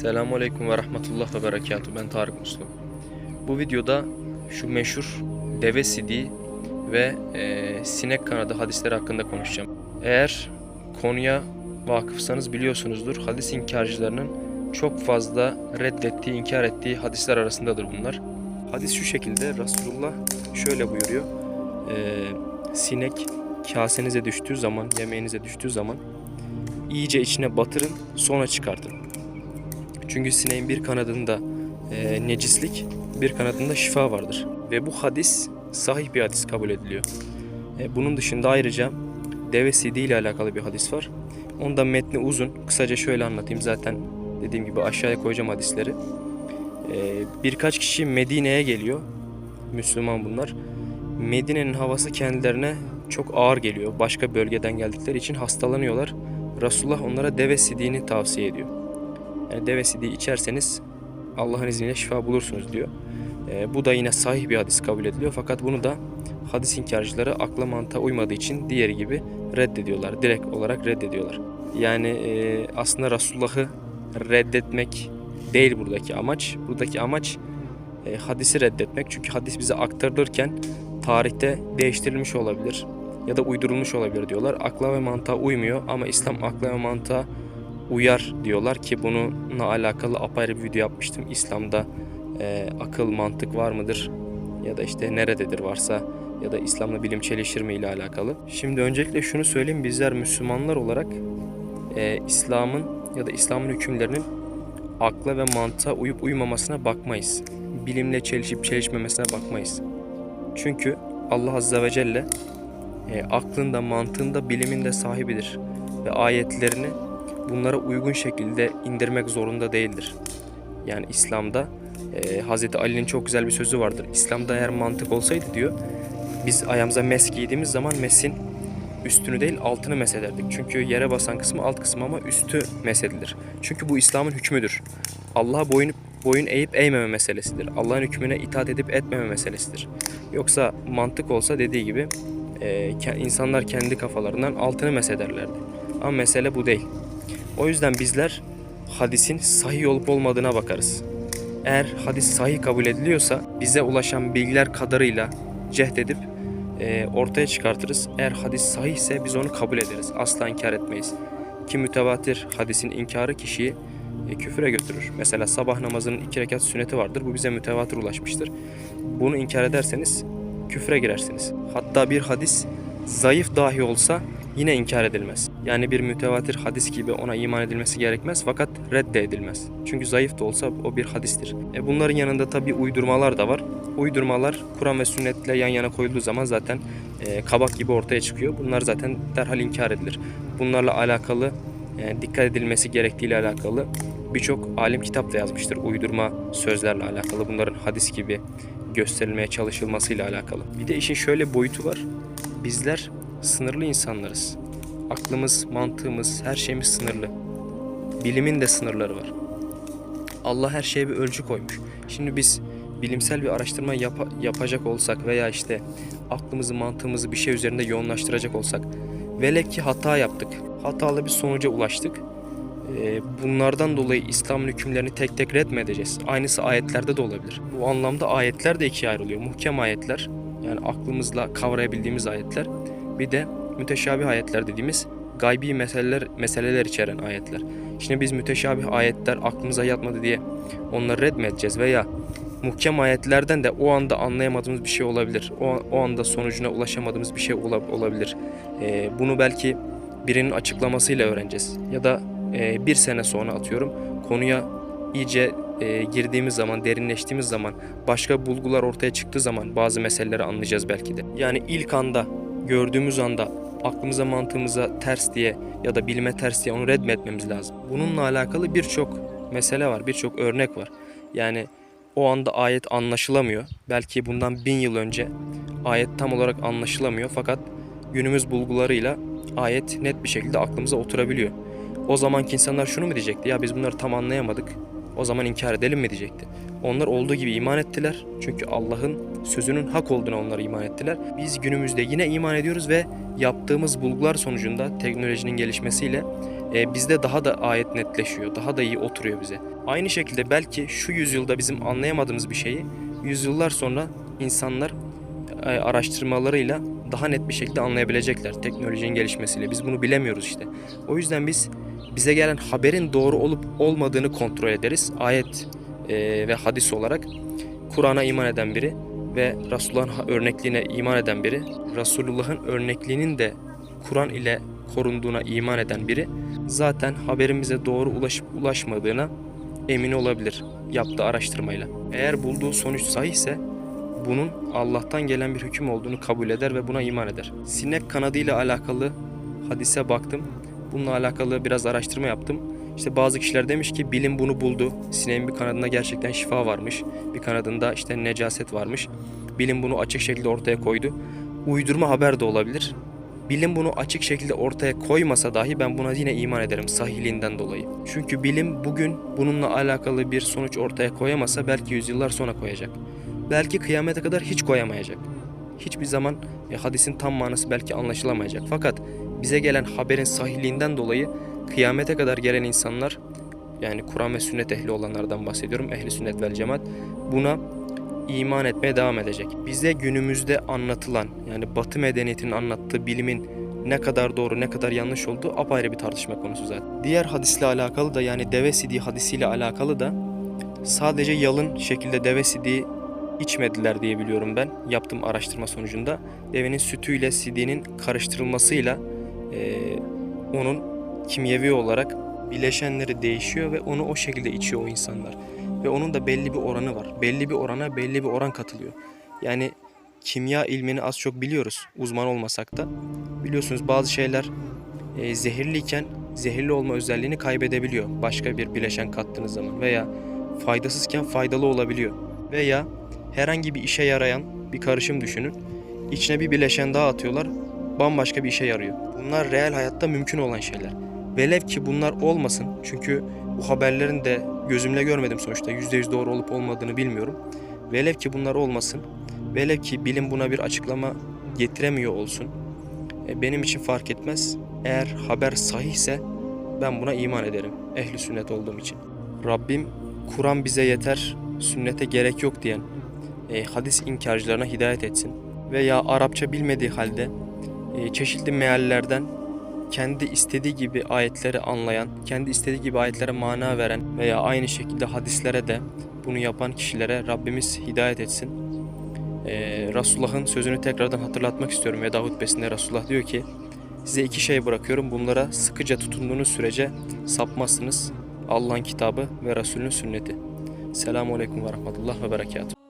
Selamun Aleyküm ve Rahmetullah ve Berekatuhu. Ben Tarık Muslu. Bu videoda şu meşhur deve sidiği ve e, sinek kanadı hadisleri hakkında konuşacağım. Eğer konuya vakıfsanız biliyorsunuzdur. Hadis inkarcılarının çok fazla reddettiği, inkar ettiği hadisler arasındadır bunlar. Hadis şu şekilde Resulullah şöyle buyuruyor. E, sinek kasenize düştüğü zaman, yemeğinize düştüğü zaman iyice içine batırın sonra çıkartın. Çünkü sineğin bir kanadında e, necislik, bir kanadında şifa vardır. Ve bu hadis sahih bir hadis kabul ediliyor. E, bunun dışında ayrıca deve sidiği ile alakalı bir hadis var. Onda metni uzun. Kısaca şöyle anlatayım zaten dediğim gibi aşağıya koyacağım hadisleri. E, birkaç kişi Medine'ye geliyor. Müslüman bunlar. Medine'nin havası kendilerine çok ağır geliyor. Başka bölgeden geldikleri için hastalanıyorlar. Resulullah onlara deve sidiğini tavsiye ediyor. Yani deve sidiği içerseniz Allah'ın izniyle şifa bulursunuz diyor. E, bu da yine sahih bir hadis kabul ediliyor. Fakat bunu da hadis inkarcıları akla mantığa uymadığı için diğeri gibi reddediyorlar. Direkt olarak reddediyorlar. Yani e, aslında Resulullah'ı reddetmek değil buradaki amaç. Buradaki amaç e, hadisi reddetmek. Çünkü hadis bize aktarılırken tarihte değiştirilmiş olabilir ya da uydurulmuş olabilir diyorlar. Akla ve mantığa uymuyor ama İslam akla ve mantığa uyar diyorlar ki bununla alakalı apayrı bir video yapmıştım. İslam'da e, akıl mantık var mıdır ya da işte nerededir varsa ya da İslam'la bilim çelişir mi ile alakalı. Şimdi öncelikle şunu söyleyeyim bizler Müslümanlar olarak e, İslam'ın ya da İslam'ın hükümlerinin akla ve mantığa uyup uymamasına bakmayız. Bilimle çelişip çelişmemesine bakmayız. Çünkü Allah Azze ve Celle e, aklında, mantığında, bilimin de sahibidir. Ve ayetlerini bunlara uygun şekilde indirmek zorunda değildir. Yani İslam'da e, Hz. Ali'nin çok güzel bir sözü vardır. İslam'da eğer mantık olsaydı diyor, biz ayağımıza mes giydiğimiz zaman mesin üstünü değil altını mesederdik. Çünkü yere basan kısmı alt kısmı ama üstü mesedilir. Çünkü bu İslam'ın hükmüdür. Allah'a boyun, boyun eğip eğmeme meselesidir. Allah'ın hükmüne itaat edip etmeme meselesidir. Yoksa mantık olsa dediği gibi e, insanlar kendi kafalarından altını mesederlerdi. Ama mesele bu değil. O yüzden bizler hadisin sahih olup olmadığına bakarız. Eğer hadis sahih kabul ediliyorsa bize ulaşan bilgiler kadarıyla cehd edip e, ortaya çıkartırız. Eğer hadis sahihse biz onu kabul ederiz. Asla inkar etmeyiz. Ki mütevatir hadisin inkarı kişiyi e, küfüre götürür. Mesela sabah namazının iki rekat sünneti vardır. Bu bize mütevatir ulaşmıştır. Bunu inkar ederseniz küfre girersiniz. Hatta bir hadis zayıf dahi olsa yine inkar edilmez. Yani bir mütevatir hadis gibi ona iman edilmesi gerekmez fakat reddedilmez. Çünkü zayıf da olsa o bir hadistir. E bunların yanında tabi uydurmalar da var. Uydurmalar Kur'an ve sünnetle yan yana koyulduğu zaman zaten e, kabak gibi ortaya çıkıyor. Bunlar zaten derhal inkar edilir. Bunlarla alakalı e, dikkat edilmesi gerektiğiyle alakalı birçok alim kitap da yazmıştır. Uydurma sözlerle alakalı bunların hadis gibi gösterilmeye çalışılmasıyla alakalı. Bir de işin şöyle boyutu var. Bizler sınırlı insanlarız. Aklımız, mantığımız, her şeyimiz sınırlı. Bilimin de sınırları var. Allah her şeye bir ölçü koymuş. Şimdi biz bilimsel bir araştırma yapa- yapacak olsak veya işte aklımızı, mantığımızı bir şey üzerinde yoğunlaştıracak olsak velev ki hata yaptık. Hatalı bir sonuca ulaştık. Bunlardan dolayı İslam'ın hükümlerini tek tek edeceğiz? Aynısı ayetlerde de olabilir. Bu anlamda ayetler de ikiye ayrılıyor. Muhkem ayetler yani aklımızla kavrayabildiğimiz ayetler. Bir de müteşabih ayetler dediğimiz gaybi meseleler meseleler içeren ayetler. Şimdi biz müteşabih ayetler aklımıza yatmadı diye onları red mi edeceğiz veya muhkem ayetlerden de o anda anlayamadığımız bir şey olabilir. O, o anda sonucuna ulaşamadığımız bir şey ola- olabilir. Ee, bunu belki birinin açıklamasıyla öğreneceğiz. Ya da e, bir sene sonra atıyorum konuya iyice e, girdiğimiz zaman, derinleştiğimiz zaman, başka bulgular ortaya çıktığı zaman bazı meseleleri anlayacağız belki de. Yani ilk anda, gördüğümüz anda aklımıza mantığımıza ters diye ya da bilime ters diye onu red mi etmemiz lazım? Bununla alakalı birçok mesele var, birçok örnek var. Yani o anda ayet anlaşılamıyor. Belki bundan bin yıl önce ayet tam olarak anlaşılamıyor fakat günümüz bulgularıyla ayet net bir şekilde aklımıza oturabiliyor. O zamanki insanlar şunu mu diyecekti? Ya biz bunları tam anlayamadık. O zaman inkar edelim mi diyecekti. Onlar olduğu gibi iman ettiler. Çünkü Allah'ın sözünün hak olduğuna onlar iman ettiler. Biz günümüzde yine iman ediyoruz ve yaptığımız bulgular sonucunda teknolojinin gelişmesiyle e, bizde daha da ayet netleşiyor, daha da iyi oturuyor bize. Aynı şekilde belki şu yüzyılda bizim anlayamadığımız bir şeyi yüzyıllar sonra insanlar e, araştırmalarıyla daha net bir şekilde anlayabilecekler teknolojinin gelişmesiyle. Biz bunu bilemiyoruz işte. O yüzden biz bize gelen haberin doğru olup olmadığını kontrol ederiz. Ayet e, ve hadis olarak Kur'an'a iman eden biri ve Resulullah'ın örnekliğine iman eden biri, Resulullah'ın örnekliğinin de Kur'an ile korunduğuna iman eden biri zaten haberin bize doğru ulaşıp ulaşmadığına emin olabilir yaptığı araştırmayla. Eğer bulduğu sonuç sahihse bunun Allah'tan gelen bir hüküm olduğunu kabul eder ve buna iman eder. Sinek kanadıyla alakalı hadise baktım. Bununla alakalı biraz araştırma yaptım. İşte bazı kişiler demiş ki bilim bunu buldu. Sineğin bir kanadında gerçekten şifa varmış. Bir kanadında işte necaset varmış. Bilim bunu açık şekilde ortaya koydu. Uydurma haber de olabilir. Bilim bunu açık şekilde ortaya koymasa dahi ben buna yine iman ederim sahihliğinden dolayı. Çünkü bilim bugün bununla alakalı bir sonuç ortaya koyamasa belki yüzyıllar sonra koyacak. Belki kıyamete kadar hiç koyamayacak. Hiçbir zaman e, hadisin tam manası belki anlaşılamayacak. Fakat bize gelen haberin sahihliğinden dolayı kıyamete kadar gelen insanlar yani Kur'an ve sünnet ehli olanlardan bahsediyorum. Ehli sünnet vel cemaat buna iman etmeye devam edecek. Bize günümüzde anlatılan yani Batı medeniyetinin anlattığı bilimin ne kadar doğru ne kadar yanlış olduğu apayrı bir tartışma konusu zaten. Diğer hadisle alakalı da yani deve sidiği hadisiyle alakalı da sadece yalın şekilde deve sidiği içmediler diye biliyorum ben. Yaptığım araştırma sonucunda devenin sütüyle sidiğinin karıştırılmasıyla eee, onun kimyevi olarak bileşenleri değişiyor ve onu o şekilde içiyor o insanlar. Ve onun da belli bir oranı var. Belli bir orana belli bir oran katılıyor. Yani kimya ilmini az çok biliyoruz uzman olmasak da. Biliyorsunuz bazı şeyler e, zehirliyken zehirli olma özelliğini kaybedebiliyor. Başka bir bileşen kattığınız zaman veya faydasızken faydalı olabiliyor. Veya herhangi bir işe yarayan bir karışım düşünün. İçine bir bileşen daha atıyorlar. Bambaşka bir işe yarıyor. Bunlar reel hayatta mümkün olan şeyler. Velev ki bunlar olmasın. Çünkü bu haberlerin de gözümle görmedim sonuçta. %100 doğru olup olmadığını bilmiyorum. Velev ki bunlar olmasın. Velev ki bilim buna bir açıklama getiremiyor olsun. E, benim için fark etmez. Eğer haber sahihse ben buna iman ederim. Ehli sünnet olduğum için. Rabbim Kur'an bize yeter, sünnete gerek yok diyen e, hadis inkarcılarına hidayet etsin. Veya Arapça bilmediği halde e, çeşitli meallerden kendi istediği gibi ayetleri anlayan, kendi istediği gibi ayetlere mana veren veya aynı şekilde hadislere de bunu yapan kişilere Rabbimiz hidayet etsin. Ee, Resulullah'ın sözünü tekrardan hatırlatmak istiyorum. Veda hutbesinde Resulullah diyor ki Size iki şey bırakıyorum. Bunlara sıkıca tutunduğunuz sürece sapmazsınız. Allah'ın kitabı ve Resulünün sünneti. Selamun Aleyküm ve Rahmetullah ve Berekatuhu.